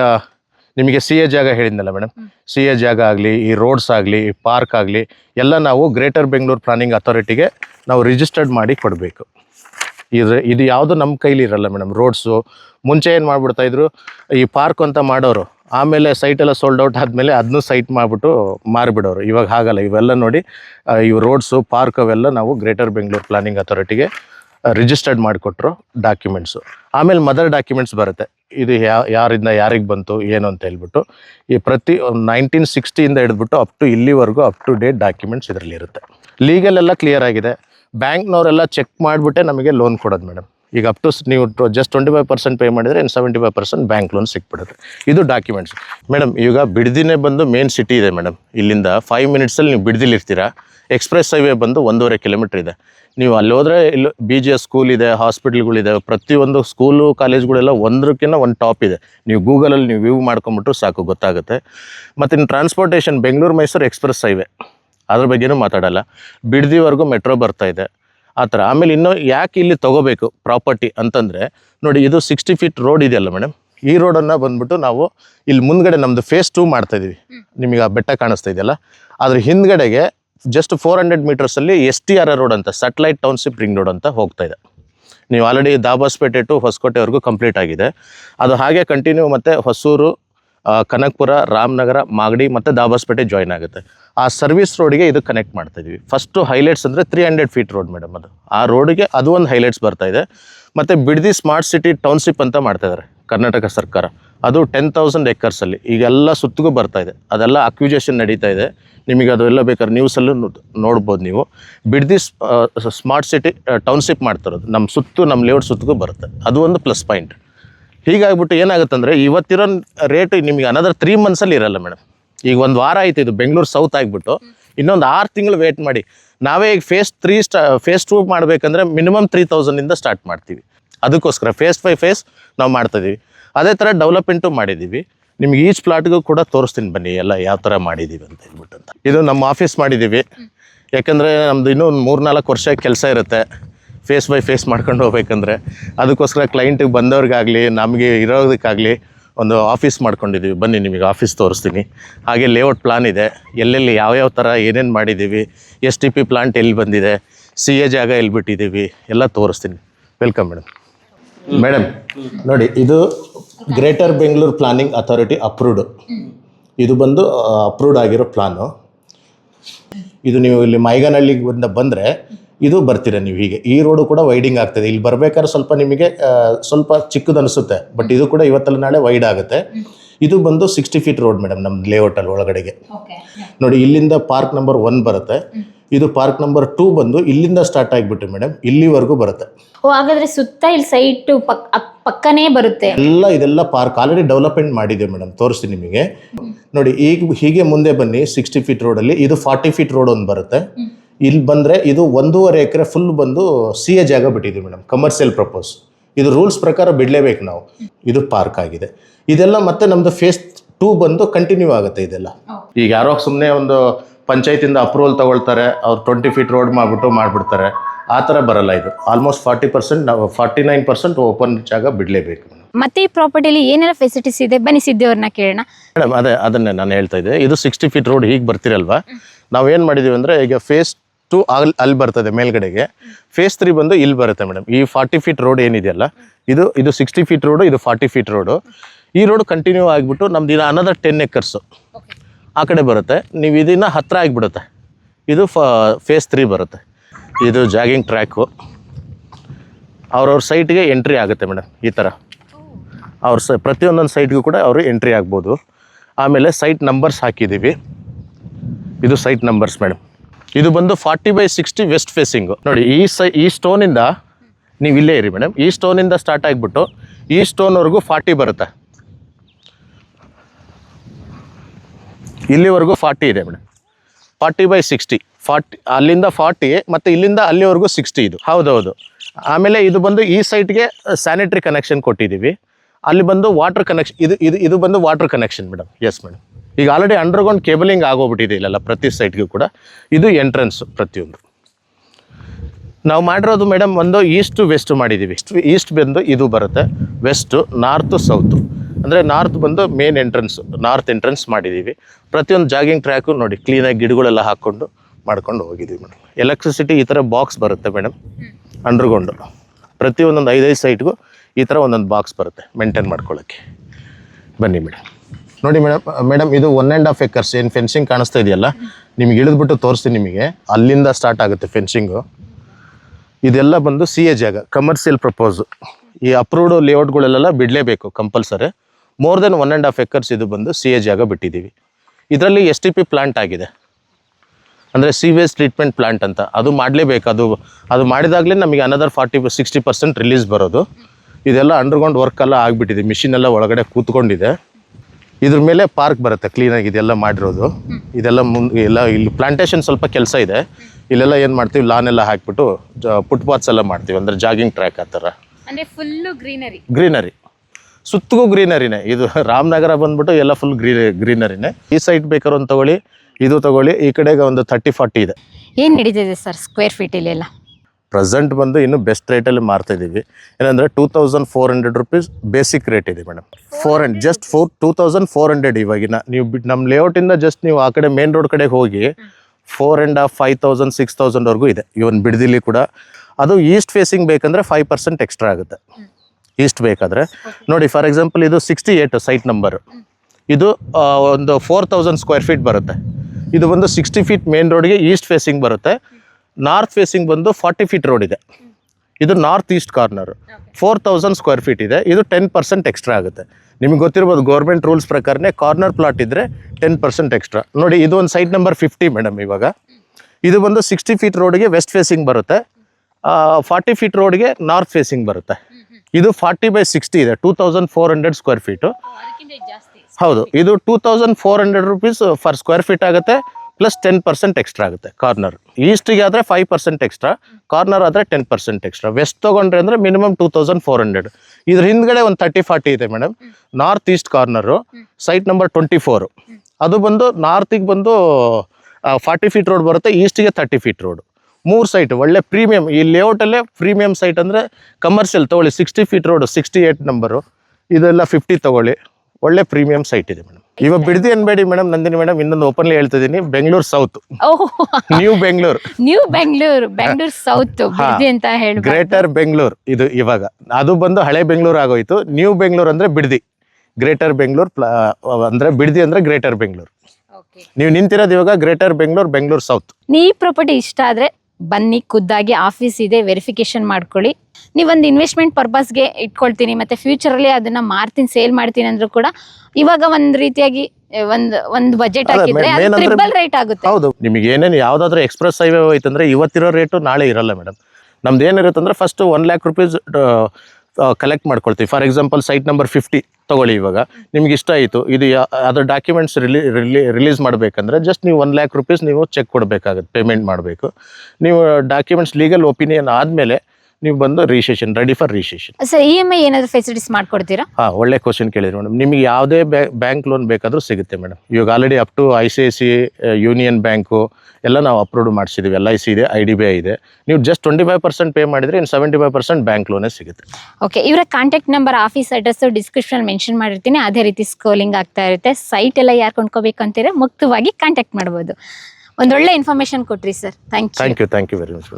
ನಿಮಗೆ ಸಿ ಎ ಜಾಗ ಹೇಳಿದ್ನಲ್ಲ ಮೇಡಮ್? ಸಿ ಎ ಜಾಗ ಆಗಲಿ ಈ ರೋಡ್ಸ್ ಆಗಲಿ ಈ ಪಾರ್ಕ್ ಆಗಲಿ ಎಲ್ಲ ನಾವು ಗ್ರೇಟರ್ ಬೆಂಗಳೂರು ಪ್ಲಾನಿಂಗ್ ಅಥಾರಿಟಿಗೆ ನಾವು ರಿಜಿಸ್ಟರ್ಡ್ ಮಾಡಿ ಕೊಡಬೇಕು. ಇದು ಇದು ಯಾವುದು ನಮ್ಮ ಕೈಲಿ ಇರಲ್ಲ ಮೇಡಮ್ ರೋಡ್ಸು. ಮುಂಚೆ ಏನು ಮಾಡ್ಬಿಡ್ತಾ ಇದ್ರು ಈ ಪಾರ್ಕ್ ಅಂತ ಮಾಡೋರು ಆಮೇಲೆ ಸೈಟ್ ಎಲ್ಲ ಸೋಲ್ಡ್ ಔಟ್ ಆದಮೇಲೆ ಅದನ್ನು ಸೈಟ್ ಮಾಡಿಬಿಟ್ಟು ಮಾರಿಬಿಡೋರು. ಇವಾಗ ಆಗಲ್ಲ ಇವೆಲ್ಲ ನೋಡಿ ಇವು ರೋಡ್ಸು ಪಾರ್ಕ್ ಅವೆಲ್ಲ ನಾವು ಗ್ರೇಟರ್ ಬೆಂಗಳೂರು ಪ್ಲಾನಿಂಗ್ ಅಥಾರಿಟಿಗೆ ರಿಜಿಸ್ಟರ್ಡ್ ಮಾಡಿಕೊಟ್ರು ಡಾಕ್ಯುಮೆಂಟ್ಸು ಆಮೇಲೆ ಮದರ್ ಡಾಕ್ಯುಮೆಂಟ್ಸ್ ಬರುತ್ತೆ. ಇದು ಯಾ, ಯಾರಿಂದ ಯಾರಿಗೆ ಬಂತು, ಏನು ಅಂತ ಹೇಳ್ಬಿಟ್ಟು. ಈ ಪ್ರತಿ ನೈನ್ಟೀನ್ ಸಿಕ್ಸ್ಟಿಯಿಂದ ಹಿಡಿದ್ಬಿಟ್ಟು ಅಪ್ ಟು ಇಲ್ಲಿವರೆಗೂ ಅಪ್ ಟು ಡೇಟ್ ಡಾಕ್ಯುಮೆಂಟ್ಸ್ ಇದರಲ್ಲಿ ಇರುತ್ತೆ. ಲೀಗಲ್ ಎಲ್ಲ ಕ್ಲಿಯರ್ ಆಗಿದೆ. ಬ್ಯಾಂಕ್ನವರೆಲ್ಲ ಚೆಕ್ ಮಾಡಿಬಿಟ್ಟೆ ನಮಗೆ ಲೋನ್ ಕೊಡೋದು ಮೇಡಮ್ ಈಗ ಅಪ್ ಟು ನೀವು just twenty five percent pay ಮಾಡಿದರೆ ಇನ್ನು seventy five percent bank loan ಸಿಕ್ಬಿಡುತ್ತೆ. ಇದು ಡಾಕ್ಯುಮೆಂಟ್ಸ್ ಮೇಡಮ್ ಈಗ ಬಿಡ್ದಿನೇ ಬಂದು ಮೇನ್ ಸಿಟಿ ಇದೆ ಮೇಡಮ್ ಇಲ್ಲಿಂದ ಫೈವ್ ಮಿನಿಟ್ಸಲ್ಲಿ ನೀವು ಬಿಡ್ದಿಲಿ ಇರ್ತೀರಾ ಎಕ್ಸ್ಪ್ರೆಸ್ ಹೈವೇ ಬಂದು ಒಂದೂವರೆ ಕಿಲೋಮೀಟ್ರ್ ಇದೆ. ನೀವು ಅಲ್ಲಿ ಹೋದ್ರೆ ಇಲ್ಲಿ ಬಿ ಜಿ ಎಸ್ ಸ್ಕೂಲ್ ಇದೆ ಹಾಸ್ಪಿಟ್ಲ್ಗಳಿದೆ ಪ್ರತಿಯೊಂದು ಸ್ಕೂಲು ಕಾಲೇಜ್ಗಳೆಲ್ಲ ಒಂದಕ್ಕಿಂತ ಒಂದು ಟಾಪ್ ಇದೆ. ನೀವು ಗೂಗಲಲ್ಲಿ ನೀವು ವ್ಯೂ ಮಾಡ್ಕೊಂಬಿಟ್ರು ಸಾಕು ಗೊತ್ತಾಗುತ್ತೆ. ಮತ್ತು ಇನ್ನು transportation Bengaluru Mysuru express highway. ಅದ್ರ ಬಗ್ಗೆನೂ ಮಾತಾಡಲ್ಲ. ಬಿಡ್ದಿವರೆಗೂ ಮೆಟ್ರೋ ಬರ್ತಾ ಇದೆ. ಆ ಥರ. ಆಮೇಲೆ ಇನ್ನೂ ಯಾಕೆ ಇಲ್ಲಿ ತೊಗೋಬೇಕು ಪ್ರಾಪರ್ಟಿ ಅಂತಂದರೆ ನೋಡಿ ಇದು ಸಿಕ್ಸ್ಟಿ ಫೀಟ್ ರೋಡ್ ಇದೆಯಲ್ಲ ಮೇಡಮ್ ಈ ರೋಡನ್ನು ಬಂದ್ಬಿಟ್ಟು ನಾವು ಇಲ್ಲಿ ಮುಂದ್ಗಡೆ ನಮ್ಮದು ಫೇಸ್ ಟೂ ಮಾಡ್ತಾಯಿದ್ದೀವಿ ಇದೀವಿ. ನಿಮಗೆ ಆ ಬೆಟ್ಟ ಕಾಣಿಸ್ತಾ ಇದೆಯಲ್ಲ? ಅದ್ರ ಹಿಂದ್ಗಡೆಗೆ ಜಸ್ಟ್ ಫೋರ್ ಹಂಡ್ರೆಡ್ ಮೀಟರ್ಸಲ್ಲಿ ಎಸ್ ಟಿ ಆರ್ ರೋಡ್ ಅಂತ ಸಟ್ಲೈಟ್ ಟೌನ್ಶಿಪ್ ರಿಂಗ್ ರೋಡ್ ಅಂತ ಹೋಗ್ತಾ ಇದೆ. ನೀವು ಆಲ್ರೆಡಿ ದಾಬಾಸ್ಪೇಟೆ ಟು ಹೊಸಕೋಟೆವರೆಗೂ ಕಂಪ್ಲೀಟ್ ಆಗಿದೆ. ಅದು ಹಾಗೆ ಕಂಟಿನ್ಯೂ ಮತ್ತೆ ಹೊಸೂರು ಕನಕಪುರ, ರಾಮನಗರ, ಮಾಗಡಿ ಮತ್ತು ದಾಬಾಸ್ಪೇಟೆ ಜಾಯ್ನ್ ಆಗುತ್ತೆ. ಆ ಸರ್ವಿಸ್ ರೋಡ್ಗೆ ಇದು ಕನೆಕ್ಟ್ ಮಾಡ್ತಾ ಇದೀವಿ. ಫಸ್ಟು ಹೈಲೈಟ್ಸ್ ಅಂದರೆ three hundred feet road madam ಅದು. ಆ ರೋಡ್ಗೆ ಅದು ಒಂದು ಹೈಲೈಟ್ಸ್ ಬರ್ತಾ ಇದೆ. ಮತ್ತು ಬಿಡ್ದಿ ಸ್ಮಾರ್ಟ್ ಸಿಟಿ ಟೌನ್ಶಿಪ್ ಅಂತ ಮಾಡ್ತಾ ಇದ್ದಾರೆ ಕರ್ನಾಟಕ ಸರ್ಕಾರ. ಅದು ಟೆನ್ ತೌಸಂಡ್ ಎಕರ್ಸಲ್ಲಿ. ಈಗೆಲ್ಲ ಸುತ್ತಿಗೂ ಬರ್ತಾ ಇದೆ. ಅದೆಲ್ಲ ಅಕ್ವಿಜೇಷನ್ ನಡೀತಾ ಇದೆ. ನಿಮಗೆ ಅದೆಲ್ಲ ಬೇಕಾದ್ರೆ ನ್ಯೂಸಲ್ಲೂ ನೋಡ್ಬೋದು ನೀವು. ಬಿಡ್ದಿ ಸ್ಮಾರ್ಟ್ ಸಿಟಿ ಟೌನ್ಶಿಪ್ ಮಾಡ್ತಿರೋದು. ನಮ್ಮ ಸುತ್ತು ನಮ್ಮ ಲೇಔಟ್ ಸುತ್ತಿಗೂ ಬರುತ್ತೆ. ಅದು ಒಂದು ಪ್ಲಸ್ ಪಾಯಿಂಟ್ ಹೀಗಾಗ್ಬಿಟ್ಟು ಏನಾಗುತ್ತೆ ಅಂದರೆ ಇವತ್ತಿರೋ ರೇಟ್ ನಿಮಗೆ ಅನದರ್ ತ್ರೀ ಮಂತ್ಸಲ್ಲಿ ಇರಲ್ಲ ಮೇಡಮ್ ಈಗ ಒಂದು ವಾರ ಆಯ್ತು ಇದು ಬೆಂಗಳೂರು ಸೌತ್ ಆಗಿಬಿಟ್ಟು. ಇನ್ನೊಂದು ಆರು ತಿಂಗಳು ವೇಟ್ ಮಾಡಿ. ನಾವೇ ಈಗ ಫೇಸ್ ತ್ರೀ ಸ್ಟಾ ಫೇಸ್ ಟೂ ಮಾಡಬೇಕಂದ್ರೆ ಮಿನಿಮಮ್ ತ್ರೀ ತೌಸಂಡಿಂದ ಸ್ಟಾರ್ಟ್ ಮಾಡ್ತೀವಿ. ಅದಕ್ಕೋಸ್ಕರ ಫೇಸ್ ಬೈ ಫೇಸ್ ನಾವು ಮಾಡ್ತಾಯಿದ್ದೀವಿ ಅದೇ ಥರ ಡೆವಲಪ್ಮೆಂಟು ಮಾಡಿದ್ದೀವಿ ನಿಮ್ಗೆ ಈಚ್ ಪ್ಲಾಟ್ಗೂ ಕೂಡ ತೋರಿಸ್ತೀನಿ ಬನ್ನಿ, ಎಲ್ಲ ಯಾವ ಥರ ಮಾಡಿದ್ದೀವಿ ಅಂತ ಹೇಳ್ಬಿಟ್ಟು ಅಂತ ಇದು ನಮ್ಮ ಆಫೀಸ್ ಮಾಡಿದ್ದೀವಿ ಯಾಕಂದರೆ ನಮ್ದು ಇನ್ನೂ ಒಂದು ಮೂರ್ನಾಲ್ಕು ವರ್ಷ ಕೆಲಸ ಇರುತ್ತೆ. ಫೇಸ್ ಬೈ ಫೇಸ್ ಮಾಡ್ಕೊಂಡು ಹೋಗ್ಬೇಕಂದ್ರೆ. ಅದಕ್ಕೋಸ್ಕರ ಕ್ಲೈಂಟಿಗೆ ಬಂದವ್ರಿಗಾಗಲಿ, ನಮಗೆ ಇರೋದಕ್ಕಾಗಲಿ ಒಂದು ಆಫೀಸ್ ಮಾಡ್ಕೊಂಡಿದ್ದೀವಿ ಬನ್ನಿ, ನಿಮಗೆ ಆಫೀಸ್ ತೋರಿಸ್ತೀನಿ. ಹಾಗೆ ಲೇಔಟ್ ಪ್ಲಾನ್ ಇದೆ. ಎಲ್ಲೆಲ್ಲಿ ಯಾವ್ಯಾವ ಥರ ಏನೇನು ಮಾಡಿದ್ದೀವಿ ಎಸ್ ಟಿ ಪಿ ಪ್ಲಾಂಟ್ ಎಲ್ಲಿ ಬಂದಿದೆ ಸಿ ಎ ಜಾಗ ಎಲ್ಲಿ ಬಿಟ್ಟಿದ್ದೀವಿ ಎಲ್ಲ ತೋರಿಸ್ತೀನಿ. ವೆಲ್ಕಮ್ ಮೇಡಮ್ ಮೇಡಮ್ ನೋಡಿ ಇದು greater Bengaluru planning authority approved ಇದು ಬಂದು ಅಪ್ರೂವ್ಡ್ ಆಗಿರೋ ಪ್ಲಾನು ಇದು ನೀವು ಇಲ್ಲಿ ಮೈಗನಹಳ್ಳಿಗೆ ಬಂದ ಬಂದರೆ ಇದು ಬರ್ತೀರ ನೀವು ಹೀಗೆ. ಈ ರೋಡು ಕೂಡ ವೈಡಿಂಗ್ ಆಗ್ತದೆ. ಇಲ್ಲಿ ಬರ್ಬೇಕಾದ್ರೆ ಸ್ವಲ್ಪ ನಿಮಗೆ ಸ್ವಲ್ಪ ಚಿಕ್ಕದು ಅನಿಸುತ್ತೆ. ಬಟ್ ಇದು ಕೂಡ ಇವತ್ತಲ್ಲ ನಾಳೆ ವೈಡ್ ಆಗುತ್ತೆ. ಇದು ಬಂದು ಸಿಕ್ಸ್ಟಿ ಫೀಟ್ ರೋಡ್ ಮೇಡಮ್ ನಮ್ಮ ಲೇಔಟಲ್ಲಿ ಒಳಗಡೆಗೆ. ನೋಡಿ ಇಲ್ಲಿಂದ ಪಾರ್ಕ್ ನಂಬರ್ ಒನ್ ಬರುತ್ತೆ. ಇದು ಪಾರ್ಕ್ ನಂಬರ್ ಟೂ ಬಂದು ಇಲ್ಲಿಂದ ಸ್ಟಾರ್ಟ್ ಆಗಿಬಿಟ್ಟು ಮೇಡಮ್ ಇಲ್ಲಿವರೆಗೂ ಬರುತ್ತೆ. ಓ ಹಾಗಾದ್ರೆ ಸುತ್ತ ಇಲ್ಲಿ ಸೈಟ್ ಪಕ್ ಅಕ್- ಪಕ್ಕನೇ ಬರುತ್ತೆ. ಎಲ್ಲ ಇದೆಲ್ಲ ಪಾರ್ಕ್ ಆಲ್ರೆಡಿ ಡೆವಲಪ್ಮೆಂಟ್ ಮಾಡಿದೆ ಮೇಡಮ್ ತೋರಿಸ್ತೀನಿ ನಿಮಗೆ. ನೋಡಿ ಈಗ ಹೀಗೆ ಮುಂದೆ ಬನ್ನಿ ಸಿಕ್ಸ್ಟಿ ಫೀಟ್ ರೋಡಲ್ಲಿ ಇದು ಫಾರ್ಟಿ ಫೀಟ್ ರೋಡ್ ಒಂದು ಬರುತ್ತೆ. ಇಲ್ಲಿ ಬಂದರೆ ಇದು ಒಂದೂವರೆ ಎಕರೆ ಫುಲ್ ಬಂದು ಸಿ ಎ ಜಾಗ ಬಿಟ್ಟಿದ್ದೀವಿ ಮೇಡಮ್ ಕಮರ್ಷಿಯಲ್ ಪ್ರಪೋಸ್ ಇದು ರೂಲ್ಸ್ ಪ್ರಕಾರ ಬಿಡಲೇಬೇಕು ನಾವು. ಇದು ಪಾರ್ಕ್ ಆಗಿದೆ. ಇದೆಲ್ಲ ಮತ್ತೆ ನಮ್ಮದು ಫೇಸ್ ಟೂ ಬಂದು ಕಂಟಿನ್ಯೂ ಆಗುತ್ತೆ ಇದೆಲ್ಲ. ಈಗ ಯಾರೋ ಸುಮ್ಮನೆ ಒಂದು ಪಂಚಾಯತಿಂದ ಅಪ್ರೂವಲ್ ತಗೊಳ್ತಾರೆ ಅವ್ರು ಟ್ವೆಂಟಿ ಫೀಟ್ ರೋಡ್ ಮಾಡಿಬಿಟ್ಟು ಮಾಡಿಬಿಡ್ತಾರೆ. ಆ ಥರ ಬರಲ್ಲ ಇದು. ಆಲ್ಮೋಸ್ಟ್ ಫಾರ್ಟಿ ಪರ್ಸೆಂಟ್ ನಾವು ಫಾರ್ಟಿ ನೈನ್ ಪರ್ಸೆಂಟ್ ಓಪನ್ ಜಾಗ ಬಿಡಲೇಬೇಕು. ಮತ್ತೆ ಈ ಪ್ರಾಪರ್ಟಿಲಿ ಏನೆಲ್ಲ ಫೆಸಿಲಿಟೀಸ್ ಇದೆ? ಬನ್ನಿ ಸಿದ್ದೇವ್ರನ್ನ ಕೇಳೋಣ. ಮೇಡಮ್ ಅದೇ ಅದನ್ನೇ ನಾನು ಹೇಳ್ತಾ ಇದ್ದೆ. ಇದು ಸಿಕ್ಸ್ಟಿ ಫೀಟ್ ರೋಡ್ ಹೀಗೆ ಬರ್ತಿರಲ್ವಾ? ನಾವು ಏನು ಮಾಡಿದ್ದೀವಿ ಅಂದರೆ ಈಗ ಫೇಸ್ ಟು ಅಲ್ಲಿ ಅಲ್ಲಿ ಬರ್ತದೆ ಮೇಲ್ಗಡೆಗೆ. ಫೇಸ್ ತ್ರೀ ಬಂದು ಇಲ್ಲಿ ಬರುತ್ತೆ ಮೇಡಮ್. ಈ ಫಾರ್ಟಿ ಫೀಟ್ ರೋಡ್ ಏನಿದೆಯಲ್ಲ ಇದು ಇದು ಸಿಕ್ಸ್ಟಿ ಫೀಟ್ ರೋಡು ಇದು ಫಾರ್ಟಿ ಫೀಟ್ ರೋಡು ಈ ರೋಡ್ ಕಂಟಿನ್ಯೂ ಆಗಿಬಿಟ್ಟು ನಮ್ದು ಇದು ಅನದರ್ ಟೆನ್ ಎಕರ್ಸು ಆ ಕಡೆ ಬರುತ್ತೆ. ನೀವು ಇದನ್ನು ಹತ್ತಿರ ಆಗಿಬಿಡುತ್ತೆ. ಇದು ಫ ಫೇಸ್ ತ್ರೀ ಬರುತ್ತೆ. ಇದು ಜಾಗಿಂಗ್ ಟ್ರ್ಯಾಕು ಅವ್ರವ್ರ ಸೈಟ್ಗೆ ಎಂಟ್ರಿ ಆಗುತ್ತೆ ಮೇಡಮ್ ಈ ಥರ ಅವ್ರ ಸ, ಪ್ರತಿಯೊಂದೊಂದು ಸೈಟ್ಗೂ ಕೂಡ ಅವರು ಎಂಟ್ರಿ ಆಗ್ಬೋದು. ಆಮೇಲೆ ಸೈಟ್ ನಂಬರ್ಸ್ ಹಾಕಿದ್ದೀವಿ ಇದು ಸೈಟ್ ನಂಬರ್ಸ್ ಮೇಡಮ್ ಇದು ಬಂದು forty by sixty west facing ನೋಡಿ, ಈ ಸೈ, ಈ ಸ್ಟೋನಿಂದ ನೀವು ಇಲ್ಲೇ ಇರಿ ಮೇಡಮ್ ಈ ಸ್ಟೋನಿಂದ ಸ್ಟಾರ್ಟ್ ಆಗಿಬಿಟ್ಟು, ಈ ಸ್ಟೋನ್ವರೆಗೂ ಫಾರ್ಟಿ ಬರುತ್ತೆ. ಇಲ್ಲಿವರೆಗೂ ಫಾರ್ಟಿ ಇದೆ madam. Forty by sixty. Forty, ಅಲ್ಲಿಂದ ಫಾರ್ಟಿ ಮತ್ತು ಇಲ್ಲಿಂದ ಅಲ್ಲಿವರೆಗೂ ಸಿಕ್ಸ್ಟಿ ಇದು. ಹೌದೌದು. ಆಮೇಲೆ ಇದು ಬಂದು ಈ ಸೈಟ್ಗೆ ಸ್ಯಾನಿಟ್ರಿ ಕನೆಕ್ಷನ್ ಕೊಟ್ಟಿದ್ದೀವಿ. ಅಲ್ಲಿ ಬಂದು ವಾಟರ್ ಕನೆಕ್ಷನ್ ಇದು ಇದು ಇದು ಬಂದು water connection madam. Yes madam. ಈಗ ಆಲ್ರೆಡಿ ಅಂಡರ್ಗ್ರೌಂಡ್ ಕೇಬಲಿಂಗ್ ಆಗೋಗ್ಬಿಟ್ಟಿದೆ ಇಲ್ಲೆಲ್ಲ ಪ್ರತಿ ಸೈಟ್ಗೂ ಕೂಡ. ಇದು ಎಂಟ್ರೆನ್ಸ್ ಪ್ರತಿಯೊಂದು. ನಾವು ಮಾಡಿರೋದು ಮೇಡಮ್ ಒಂದು ಈಸ್ಟ್ ವೆಸ್ಟ್ ಮಾಡಿದ್ದೀವಿ. ಈಸ್ಟ್ ಬಂದು ಇದು ಬರುತ್ತೆ. ವೆಸ್ಟು ನಾರ್ತು ಸೌತು ಅಂದರೆ ನಾರ್ತ್ ಬಂದು ಮೇನ್ ಎಂಟ್ರೆನ್ಸ್ ನಾರ್ತ್ ಎಂಟ್ರೆನ್ಸ್ ಮಾಡಿದ್ದೀವಿ ಪ್ರತಿಯೊಂದು ಜಾಗಿಂಗ್ ಟ್ರ್ಯಾಕು ನೋಡಿ ಕ್ಲೀನಾಗಿ ಗಿಡಗಳೆಲ್ಲ ಹಾಕ್ಕೊಂಡು ಮಾಡ್ಕೊಂಡು ಹೋಗಿದ್ದೀವಿ ಮೇಡಮ್ ಎಲೆಕ್ಟ್ರಿಸಿಟಿ ಈ ಥರ ಬಾಕ್ಸ್ ಬರುತ್ತೆ ಮೇಡಮ್ ಅಂಡ್ರ್ಗೌಂಡರು ಪ್ರತಿ ಒಂದೊಂದು ಐದೈದು ಸೈಟ್ಗೂ ಈ ಥರ ಒಂದೊಂದು ಬಾಕ್ಸ್ ಬರುತ್ತೆ ಮೇಂಟೈನ್ ಮಾಡ್ಕೊಳ್ಳೋಕ್ಕೆ ಬನ್ನಿ ಮೇಡಮ್ ನೋಡಿ ಮೇಡಮ್ ಮೇಡಮ್ ಇದು ಒನ್ ಆ್ಯಂಡ್ ಹಾಫ್ ಎಕರ್ಸ್ ಏನು ಫೆನ್ಸಿಂಗ್ ಕಾಣಿಸ್ತಾ ಇದೆಯಲ್ಲ? ನಿಮ್ಗೆ ಇಳಿದ್ಬಿಟ್ಟು ತೋರಿಸ್ತೀನಿ ನಿಮಗೆ. ಅಲ್ಲಿಂದ ಸ್ಟಾರ್ಟ್ ಆಗುತ್ತೆ ಫೆನ್ಸಿಂಗು ಇದೆಲ್ಲ ಬಂದು ಸಿ ಎ ಜಾಗ ಕಮರ್ಷಿಯಲ್ ಪ್ರಪೋಸು ಈ ಅಪ್ರೂವ್ಡ್ ಲೇಔಟ್ಗಳಲ್ಲೆಲ್ಲ ಬಿಡಲೇಬೇಕು compulsory more than one and half acres ಇದು ಬಂದು ಸಿ ಎ ಜಾಗ ಬಿಟ್ಟಿದ್ದೀವಿ ಇದರಲ್ಲಿ ಎಸ್ ಟಿ ಪಿ ಪ್ಲಾಂಟ್ ಆಗಿದೆ. ಅಂದರೆ ಸೀವೇಜ್ ಟ್ರೀಟ್ಮೆಂಟ್ ಪ್ಲಾಂಟ್ ಅಂತ. ಅದು ಮಾಡಲೇಬೇಕು. ಅದು ಅದು ಮಾಡಿದಾಗಲೇ ನಮಗೆ another forty sixty percent release ಬರೋದು. ಇದೆಲ್ಲ ಅಂಡರ್ಗ್ರೌಂಡ್ ವರ್ಕ್ ಎಲ್ಲ ಆಗಿಬಿಟ್ಟಿದೆ. ಮಿಷಿನ್ ಎಲ್ಲ ಒಳಗಡೆ ಕೂತ್ಕೊಂಡಿದೆ. ಇದ್ರ ಮೇಲೆ ಪಾರ್ಕ್ ಬರುತ್ತೆ. ಕ್ಲೀನಾಗಿ ಇದೆಲ್ಲ ಮಾಡಿರೋದು. ಇದೆಲ್ಲ ಮುಂದೆ ಎಲ್ಲ ಇಲ್ಲಿ ಪ್ಲಾಂಟೇಶನ್ ಸ್ವಲ್ಪ ಕೆಲಸ ಇದೆ. ಇಲ್ಲೆಲ್ಲ ಏನು ಮಾಡ್ತೀವಿ? ಲಾನ್ ಎಲ್ಲ ಹಾಕ್ಬಿಟ್ಟು ಫುಟ್ಪಾತ್ಸ್ ಎಲ್ಲ ಮಾಡ್ತೀವಿ. ಅಂದರೆ ಜಾಗಿಂಗ್ ಟ್ರ್ಯಾಕ್ ಆ ಥರ. ಅಂದ್ರೆ ಫುಲ್ಲು ಗ್ರೀನರಿ ಗ್ರೀನರಿ ಸುತ್ತಿಗೂ ಗ್ರೀನರಿನೇ. ಇದು ರಾಮನಗರ ಬಂದ್ಬಿಟ್ಟು ಎಲ್ಲ ಫುಲ್ ಗ್ರೀ ಗ್ರೀನರಿನೇ. ಈ ಸೈಟ್ ಬೇಕಾದ್ರೆ ಒಂದು ತಗೊಳ್ಳಿ ಇದು ತಗೊಳ್ಳಿ ಈ ಕಡೆಗೆ ಒಂದು ತರ್ಟಿ ಫಾರ್ಟಿ ಇದೆ. ಏನ್ ನಡೀತಿದೆ ಸರ್ ಸ್ಕ್ವೇರ್ ಫೀಟ್ ಇಲ್ಲೆಲ್ಲ ಪ್ರೆಸೆಂಟ್ ಬಂದು ಇನ್ನು ಬೆಸ್ಟ್ ರೇಟಲ್ಲಿ ಮಾರ್ತಾ ಇದ್ದೀವಿ ಏನಂದರೆ two thousand four hundred rupees basic rate ಇದೆ madam four hundred just four two thousand four hundred ಇವಾಗಿನ. ನೀವು ಬಿಟ್ಟು ನಮ್ಮ ಲೇಔಟಿಂದ ಜಸ್ಟ್ ನೀವು ಆ ಕಡೆ ಮೇನ್ ರೋಡ್ ಕಡೆಗೆ ಹೋಗಿ four and half five thousand six ತೌಸಂಡ್ವರೆಗೂ ಇದೆ. ಇವನ್ ಬಿಡದಿಲಿ ಕೂಡ. ಅದು ಈಸ್ಟ್ ಫೇಸಿಂಗ್ ಬೇಕಂದ್ರೆ ಫೈವ್ ಪರ್ಸೆಂಟ್ ಎಕ್ಸ್ಟ್ರಾ ಆಗುತ್ತೆ. ಈಸ್ಟ್ ಬೇಕಾದರೆ. ನೋಡಿ ಫಾರ್ ಎಕ್ಸಾಂಪಲ್ ಇದು ಸಿಕ್ಸ್ಟಿ ಏಟ್ ಸೈಟ್ ನಂಬರ್ ಇದು ಒಂದು ಫೋರ್ ತೌಸಂಡ್ ಸ್ಕ್ವೇರ್ ಫೀಟ್ ಬರುತ್ತೆ. ಇದು ಒಂದು ಸಿಕ್ಸ್ಟಿ ಫೀಟ್ ಮೇನ್ ರೋಡ್ಗೆ ಈಸ್ಟ್ ಫೇಸಿಂಗ್ ಬರುತ್ತೆ. ನಾರ್ತ್ ಫೇಸಿಂಗ್ ಬಂದು ಫಾರ್ಟಿ ಫೀಟ್ ರೋಡ್ ಇದೆ. ಇದು north east corner four thousand square feet ಇದೆ. ಇದು ಟೆನ್ ಪರ್ಸೆಂಟ್ ಎಕ್ಸ್ಟ್ರಾ ಆಗುತ್ತೆ. ನಿಮ್ಗೆ ಗೊತ್ತಿರ್ಬೋದು ಗೌರ್ಮೆಂಟ್ ರೂಲ್ಸ್ ಪ್ರಕಾರನೇ ಕಾರ್ನರ್ ಪ್ಲಾಟ್ ಇದ್ದರೆ ಟೆನ್ ಪರ್ಸೆಂಟ್ ಎಕ್ಸ್ಟ್ರಾ ನೋಡಿ ಇದು ಒಂದು ಸೈಟ್ ನಂಬರ್ ಫಿಫ್ಟಿ ಮೇಡಮ್ ಇವಾಗ. ಇದು ಬಂದು ಸಿಕ್ಸ್ಟಿ ಫೀಟ್ ರೋಡ್ಗೆ ವೆಸ್ಟ್ ಫೇಸಿಂಗ್ ಬರುತ್ತೆ. ಫಾರ್ಟಿ ಫೀಟ್ ರೋಡ್ಗೆ ನಾರ್ತ್ ಫೇಸಿಂಗ್ ಬರುತ್ತೆ. ಇದು ಫಾರ್ಟಿ ಬೈ ಸಿಕ್ಸ್ಟಿ ಇದೆ two thousand four hundred square feet ಹೌದು ಇದು two thousand four hundred rupees per square feet ಆಗುತ್ತೆ ಪ್ಲಸ್ ಟೆನ್ ಪರ್ಸೆಂಟ್ ಎಕ್ಸ್ಟ್ರಾ ಆಗುತ್ತೆ ಕಾರ್ನರ್ ಈಸ್ಟಿಗೆ ಆದರೆ ಫೈವ್ ಪರ್ಸೆಂಟ್ ಎಕ್ಸ್ಟ್ರಾ ಕಾರ್ನರ್ ಆದರೆ ಟೆನ್ ಪರ್ಸೆಂಟ್ ಎಕ್ಸ್ಟ್ರಾ ವೆಸ್ಟ್ ತೊಗೊಂಡ್ರೆ ಅಂದರೆ minimum two thousand four hundred ಇದ್ರ ಹಿಂದ್ಗಡೆ ಒಂದು ತರ್ಟಿ ಫಾರ್ಟಿ ಇದೆ madam north east corner site number twenty four ಅದು ಬಂದು ನಾರ್ತಿಗೆ ಬಂದು ಫಾರ್ಟಿ ಫೀಟ್ ರೋಡ್ ಬರುತ್ತೆ ಈಸ್ಟಿಗೆ ತರ್ಟಿ ಫೀಟ್ ರೋಡ್ ಮೂರು ಸೈಟ್ ಒಳ್ಳೆ ಪ್ರೀಮಿಯಂ ಈ ಲೇಔಟಲ್ಲೇ ಪ್ರೀಮಿಯಂ ಸೈಟ್ ಅಂದರೆ ಕಮರ್ಷಿಯಲ್ ತೊಗೊಳ್ಳಿ sixty feet road sixty eight number ಇದೆಲ್ಲ ಫಿಫ್ಟಿ ತೊಗೊಳ್ಳಿ. ಒಳ್ಳೆ ಪ್ರೀಮಿಯಂ ಸೈಟ್ ಇದೆ ಮೇಡಮ್ ಇವಾಗ ಬಿಡದಿ ಅನ್ಬೇಡಿ ಮೇಡಮ್ ನಂದಿನಿ ಮೇಡಮ್ ಇನ್ನೊಂದು ಓಪನ್ಲಿ ಹೇಳ್ತಿದ್ದೀನಿ Bengaluru south new Bengaluru new Bengaluru Bengaluru south Bidadi ಅಂತ ಹೇಳಿ ಗ್ರೇಟರ್ ಬೆಂಗಳೂರು ಇದು ಇವಾಗ. ಅದು ಬಂದು ಹಳೆ ಬೆಂಗಳೂರು ಆಗೋಯ್ತು. ನ್ಯೂ ಬೆಂಗಳೂರು ಅಂದ್ರೆ ಬಿಡದಿ. ಗ್ರೇಟರ್ ಬೆಂಗಳೂರು ಅಂದ್ರೆ ಬಿಡದಿ ಅಂದ್ರೆ ಗ್ರೇಟರ್ ಬೆಂಗಳೂರು ನೀವು ನಿಂತಿರೋದು ಇವಾಗ ಗ್ರೇಟರ್ ಬೆಂಗಳೂರು ಬೆಂಗಳೂರು ಸೌತ್ ನೀ ಪ್ರಾಪರ್ಟಿ ಇಷ್ಟ ಆದ್ರೆ ಬನ್ನಿ ಖುದ್ದಾಗಿ ಆಫೀಸ್ ಇದೆ ವೆರಿಫಿಕೇಶನ್ ಮಾಡ್ಕೊಳ್ಳಿ. ನೀವೊಂದು ಇನ್ವೆಸ್ಟ್ಮೆಂಟ್ ಪರ್ಪಸ್ಗೆ ಇಟ್ಕೊಳ್ತೀನಿ ಮತ್ತೆ ಫ್ಯೂಚರಲ್ಲಿ ಅದನ್ನ ಮಾರ್ತೀನಿ ಸೇಲ್ ಮಾಡ್ತೀನಿ ಅಂದರೂ ಕೂಡ ಇವಾಗ ಒಂದು ರೀತಿಯಾಗಿ ಒಂದು ಒಂದು ಬಜೆಟ್ ಹಾಕಿದ್ರೆ ಟ್ರಿಬಲ್ ರೇಟ್ ಆಗುತ್ತೆ. ಹೌದು. ನಿಮಗೆ ಏನೇನು ಯಾವ್ದಾದ್ರು ಎಕ್ಸ್ಪ್ರೆಸ್ ಹೈವೇ ಹೋಯ್ತಂದ್ರೆ ಇವತ್ತಿರೋ ರೇಟು ನಾಳೆ ಇರಲ್ಲ ಮೇಡಮ್ ನಮ್ದು ಏನಿರುತ್ತೆ ಅಂದ್ರೆ first one lakh rupees collect ಮಾಡ್ಕೊಳ್ತೀವಿ. For example site number fifty ತಗೊಳ್ಳಿ ಇವಾಗ. ನಿಮ್ಗೆ ಇಷ್ಟ ಆಯಿತು, ಇದು ಯಾ- ಡಾಕ್ಯುಮೆಂಟ್ಸ್ ಡಾಕ್ಯುಮೆಂಟ್ಸ್ ರಿಲಿ ರಿಲೀಸ್ ಮಾಡಬೇಕಂದ್ರೆ ಜಸ್ಟ್ ನೀವು ಒನ್ ಲ್ಯಾಕ್ ರುಪೀಸ್ ನೀವು ಚೆಕ್ ಕೊಡಬೇಕಾಗುತ್ತೆ ಪೇಮೆಂಟ್ ಮಾಡಬೇಕು. ನೀವು ಡಾಕ್ಯುಮೆಂಟ್ಸ್ ಲೀಗಲ್ ಒಪಿನಿಯನ್ ಆದಮೇಲೆ ನೀವು ಬಂದು registration ready for registration sir E M I ಏನಾದ್ರು ಫೆಸಿಲಿಟೀಸ್ ಮಾಡ್ಕೊಡ್ತೀರಾ? ಹಾ ಒಳ್ಳೆ ಕ್ವಶನ್ ಕೇಳಿದ್ರಿ ಮೇಡಮ್ ನಿಮಗೆ ಯಾವುದೇ ಬ್ಯಾಂಕ್ ಲೋನ್ ಬೇಕಾದರೂ ಸಿಗುತ್ತೆ ಮೇಡಮ್ ಇವಾಗ already up to I C I C union bank ಎಲ್ಲ ನಾವು ಅಪ್ರೂವ್ ಮಾಡಿಸಿದ್ದೀವಿ ಎಲ್ ಐ ಸಿ ಇದೆ ಐ ಡಿ ಬಿ ಐ ಇದೆ. ನೀವು just twenty five percent pay ಮಾಡಿದರೆ ಇನ್ನು ಸೆವೆಂಟಿ ಫೈವ್ ಪರ್ಸೆಂಟ್ ಬ್ಯಾಂಕ್ ಲೋನೇ ಸಿಗುತ್ತೆ. ಓಕೆ ಇವರ contact number office address description mention ಮಾಡಿರ್ತೀನಿ. ಅದೇ ರೀತಿ ಸ್ಕೋಲಿಂಗ್ ಆಗ್ತಾ ಇರುತ್ತೆ. ಸೈಟ್ ಎಲ್ಲ ಯಾರು ಕೊಂಡ್ಕೋಬೇಕು ಅಂತೀರಾ ಮುಕ್ತವಾಗಿ ಕಾಂಟ್ಯಾಕ್ಟ್ ಮಾಡ್ಬೋದು. ಒಂದೊಳ್ಳೆ ಇನ್ಫಾರ್ಮೇಶನ್ ಕೊಟ್ರಿ sir thank you thank you thank you very much